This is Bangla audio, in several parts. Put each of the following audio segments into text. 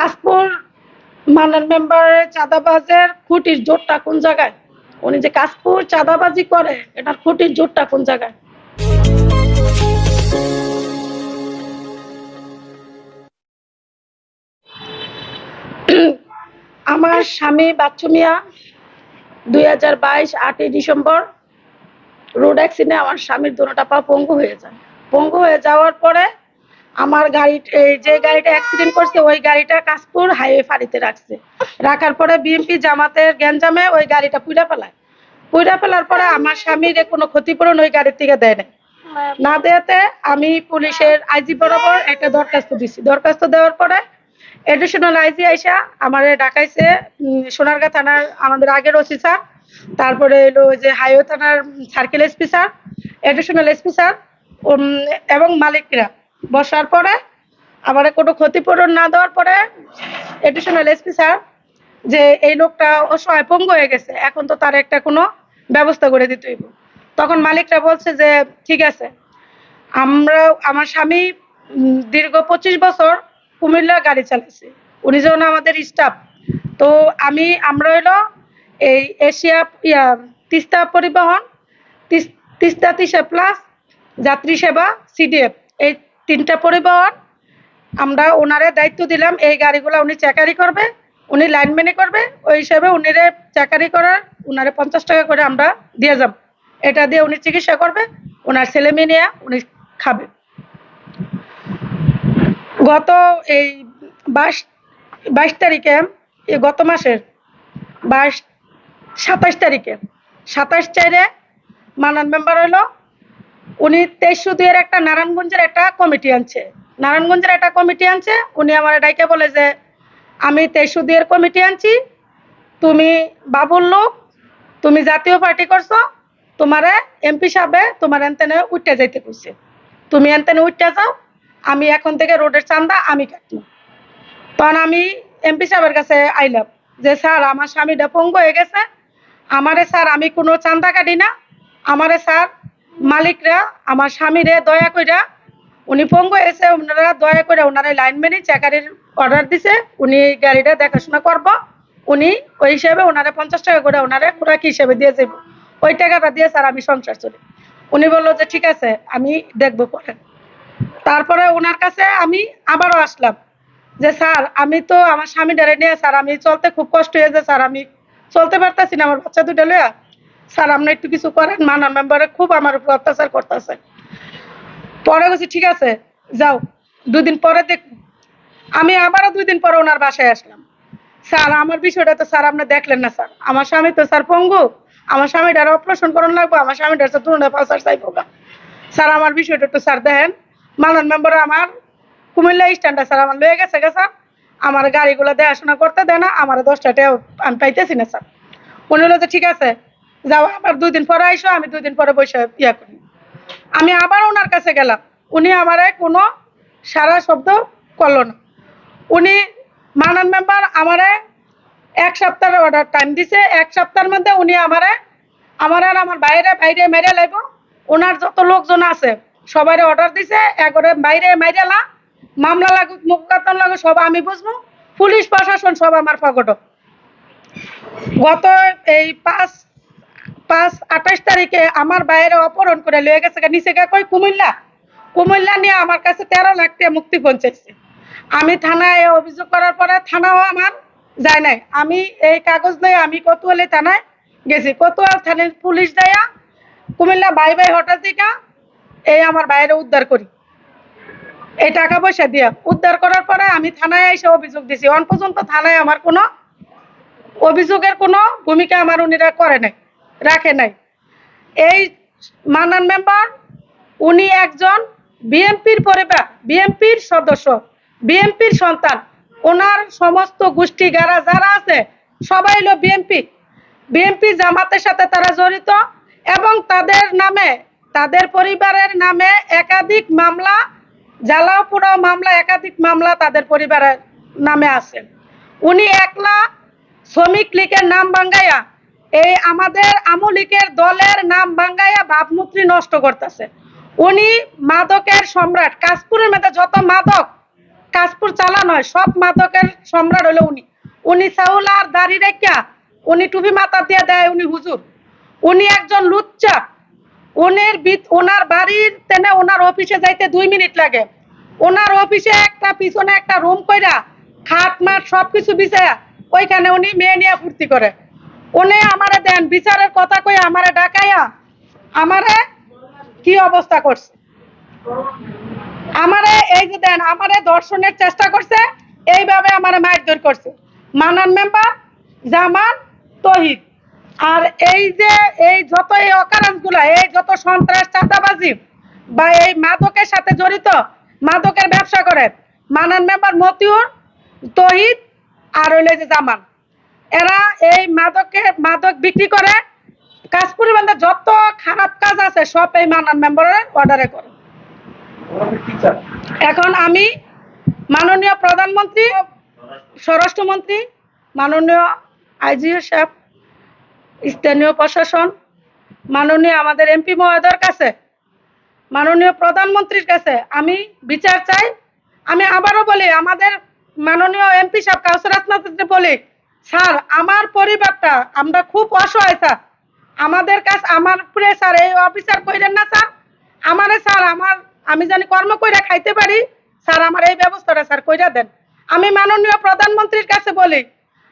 কাশপুর মানের মেম্বারের চাঁদাবাজের খুঁটির জোরটা কোন জায়গায়? উনি যে কাশপুর চাঁদাবাজি করে, এটার খুঁটির জোরটা কোন জায়গায়? আমার স্বামী বাচ্চু মিয়া দুই হাজার বাইশ আটই ডিসেম্বর, রোড আমার স্বামীর হয়ে যায়। হয়ে যাওয়ার পরে আমার গাড়ি যে গাড়িটা অ্যাক্সিডেন্ট করছে, ওই গাড়িটা কাশপুর হাইওয়ে ফাঁড়িতে রাখছে। রাখার পরে বিএমপি জামাতের গ্যাঞ্জামে ওই গাড়িটা পুইরা ফেলায়। পুইরা ফেলার পরে আমার স্বামীর কোনো ক্ষতিপূরণ ওই গাড়ির থেকে দেয় না না দেওয়াতে আমি পুলিশের আইজি বরাবর একটা দরখাস্ত দিছি। দরখাস্ত দেওয়ার পরে এডিশনাল আইজি আইসা আমার ডাকাইছে সোনারগাঁ থানার আমাদের আগের ওসি স্যার, তারপরে এলো যে হাইওয়ে থানার circle SP sir additional SP sir এবং মালিকরা। বসার পরে আমার কোনো ক্ষতিপূরণ না দেওয়ার পরে এডিশনাল এসপি স্যার যে এই লোকটা অসহায়, পঙ্গু হয়ে গেছে, এখন তো তার একটা কোনো ব্যবস্থা করে দিতে হইব। তখন মালিকরা বলছে যে, ঠিক আছে, আমরা, আমার স্বামী দীর্ঘ পঁচিশ বছর কুমিল্লা গাড়ি চালাইছে। উনি যখন আমাদের স্টাফ তো আমি, আমরা হইল এই এশিয়া, ইয়া, তিস্তা পরিবহন তিস্তা তিসা প্লাস যাত্রী সেবা সিডিএফ এই তিনটা পরিবহন। আমরা ওনারে দায়িত্ব দিলাম, এই গাড়িগুলো উনি চাকারি করবে, উনি লাইনম্যানই করবে, ওই হিসাবে উনিরে চাকারি করার উনারে পঞ্চাশ টাকা করে আমরা দিয়ে যাব। এটা দিয়ে উনি চিকিৎসা করবে ওনার ছেলে মেয়ে নিয়ে উনি খাবে। গত এই বাইশ বাইশ তারিখে গত মাসের বাইশ, সাতাশ তারিখে, সাতাশ চাইরে মানান মেম্বার হইল উনি তেইশশো দুইয়ের একটা নারায়ণগঞ্জের একটা কমিটি আনছে। নারায়ণগঞ্জের একটা কমিটি আনছে, উনি আমার ডাইকে বলে যে, আমি তেইশশো দুইয়ের কমিটি আনছি, তুমি বাবুর লোক, তুমি জাতীয় পার্টি করছ, তোমারে এমপি সাহেবে তোমার এনতেনে উঠতে যাইতে কইছে। তুমি এনতেনে উঠতে যাও, আমি এখন থেকে রোডের চান্দা, আমি কাটবো। তখন আমি এমপি সাহেবের কাছে আইলাম যে, স্যার, আমার স্বামীটা পঙ্গু হয়ে গেছে। আমারে স্যার, আমি কোনো চান্দা কাটি না। আমারে স্যার মালিকরা, আমার স্বামীরে দয়া কইরা, উনি পঙ্গু হয়েছে ওনারা দয়া করে ওনারা লাইনম্যানই চাকারির অর্ডার দিছে, উনি গাড়িটা দেখাশোনা করব, উনি ওই হিসেবে ওনারে পঞ্চাশ টাকা করে ওনারে খোরাকি হিসেবে দিয়ে যাব ওই টাকাটা দিয়ে স্যার আমি সংসার চলি। উনি বলল যে, ঠিক আছে, আমি দেখব পরে। তারপরে ওনার কাছে আমি আবারও আসলাম যে, স্যার, আমি তো আমার স্বামী ডারে নিয়ে, স্যার, আমি চলতে খুব কষ্ট হয়েছে, স্যার, আমি চলতে পারতেছি না, আমার বাচ্চা দুটো লইয়া। স্যার, আপনি একটু কিছু করেন মানার মেম্বারে খুব আমার উপর অত্যাচার করতেছে। পরে বলছি, ঠিক আছে, যাও দুদিন পরে দেখ আমি আবারও দুই দিন পরে ওনার বাসায় আসলাম। স্যার, আমার বিষয়টা তো স্যার আপনি দেখলেন না, স্যার। আমার স্বামী তো স্যার পঙ্গু। আমার স্বামীটার অপারেশন করানো লাগবে, আমার স্বামীটার তুলনা পাচার চাইব গা। স্যার, আমার বিষয়টা একটু স্যার দেখেন। মানন মেম্বার আমার কুমিল্লা স্ট্যান্ডে স্যার আমার লয়ে গেছে গে, স্যার। আমার গাড়িগুলো দেখাশোনা করতে দেয় না, আমার দশটা আমি পাইতেছি না, স্যার। উনি হলো যে, ঠিক আছে যাও আবার দুই দিন পরে আইসো, আমি দুই দিন পরে বসে ইয়া করি। আমি আবার ওনার কাছে গেলাম। উনি আমারে কোনো সারা শব্দ করল না। উনি মানান মেম্বার আমারে এক সপ্তাহের অর্ডার টাইম দিছে। এক সপ্তাহের মধ্যে উনি আমারে, আমার আর আমার বাইরে বাইরে মেরে লাইব। ওনার যত লোকজন আছে সবাই অর্ডার দিছে। একবারে বাইরে মাইরে লা। মামলা লাগুক মুকাতন লাগুক, সব আমি বুঝব। পুলিশ প্রশাসন সব আমার পকেট গত এই পাঁচ পাঁচ আঠাশ তারিখে আমার বাইরে অপহরণ করে লয়ে গেছে নিচে গা কই কুমিল্লা? কুমিল্লা নিয়ে আমার কাছে তেরো লাখ টাকা মুক্তি পৌঁছেছে। আমি থানায় অভিযোগ করার পরে থানাও আমার যায় নাই। আমি এই কাগজ নিয়ে আমি কতুয়ালি থানায় গেছি। কতুয়াল থানার পুলিশ দেয়া, কুমিল্লা বাই বাই হোটেল থেকে এই আমার বাইরে উদ্ধার করি। এই টাকা পয়সা দিয়া। উদ্ধার করার পরে আমি থানায় এসে অভিযোগ দিছি। অন পর্যন্ত থানায় আমার কোনো অভিযোগের কোনো ভূমিকা আমার উনিরা করে নাই। রাখে নাই। এই মানান মেম্বার উনি একজন বিএনপির পরিবার, বিএনপির সদস্য, বিএনপির সন্তান। ওনার সমস্ত গোষ্ঠী গারা যারা আছে, সবাই হলো বিএনপি। বিএনপি জামাতের সাথে তারা জড়িত এবং তাদের নামে, তাদের পরিবারের নামে একাধিক মামলা জ্বালাও মামলা, একাধিক মামলা তাদের পরিবারের নামে আছে। উনি একলা শ্রমিক লীগের নাম বাঙ্গাইয়া এই আমাদের আমলিকের দলের নাম বাঙ্গাইয়া ভাবমূর্তি নষ্ট করতেছে। উনি মাদকের সম্রাট। কাশপুরের মধ্যে যত মাদক, কাশপুর চালা নয়, সব মাদকের সম্রাট হলো উনি। উনি চাউল আর দাড়ি রেখা, উনি টুপি মাথা দিয়ে দেয় উনি হুজুর। উনি একজন লুচ্চা উনির ওনার বাড়ির তেনে ওনার অফিসে যাইতে দুই মিনিট লাগে। ওনার অফিসে একটা, পিছনে একটা রুম কইরা, খাট মাট সবকিছু বিছায়া, ওইখানে উনি মেয়ে নিয়ে ফুর্তি করে। উনি আমারে দেন, বিচারের কথা কই আমারে ডাকাইয়া? আমারে কি অবস্থা করছে? আমারে এই যে দেন, আমারে দর্শনের চেষ্টা করছে, এইভাবে আমারে মারধর করছে। মানান মেম্বার জামান তহিদ। আর এই যে, এই যত এই অকারেন্সগুলা এই যত সন্ত্রাস, চাঁদাবাজি বা এই মাদকের সাথে জড়িত, মাদকের ব্যবসা করে, মানান মেম্বার মতিউর তহিদ আর হইলে যে জামান এরা এই মাদকে মাদক বিক্রি করে। কাশপুরি বান্ধব যত খারাপ কাজ আছে, সব এই মানান মেম্বারের অর্ডারে করে। এখন আমি মাননীয় প্রধানমন্ত্রী, স্বরাষ্ট্রমন্ত্রী, মাননীয় আইজিও সাহেব, স্থানীয় প্রশাসন, মাননীয় আমাদের এমপি মহোদয়ের কাছে, মাননীয় প্রধানমন্ত্রীর কাছে আমি বিচার চাই। আমি আবারও বলি, আমাদের মাননীয় এমপি সাহেব কাউসার আসনাথকে বলি স্যার, আমার পরিবারটা, আমরা খুব অসহায়, স্যার। আমাদের কাছে, আমার উপরে, স্যার, এই অফিসার কইরেন না, স্যার। আমারে, স্যার, আমার, আমি জানি কর্ম কইরা খাইতে পারি। স্যার, আমার এই ব্যবস্থাটা, স্যার, কইরা দেন। আমি মাননীয় প্রধানমন্ত্রীর কাছে বলি,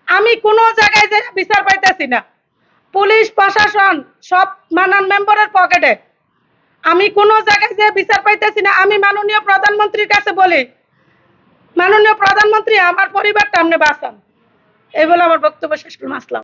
আমি কোনো জায়গায় যে বিচার পাইতেছি না। পুলিশ, প্রশাসন, সব মানান মেম্বারের পকেটে। আমি কোনো জায়গায় যে বিচার পাইতেছি না, আমি মাননীয় প্রধানমন্ত্রীর কাছে বলি, মাননীয় প্রধানমন্ত্রী, আমার পরিবারটা আপনি বাঁচান। এই বলে আমার বক্তব্য শেষ করলাম। আসলাম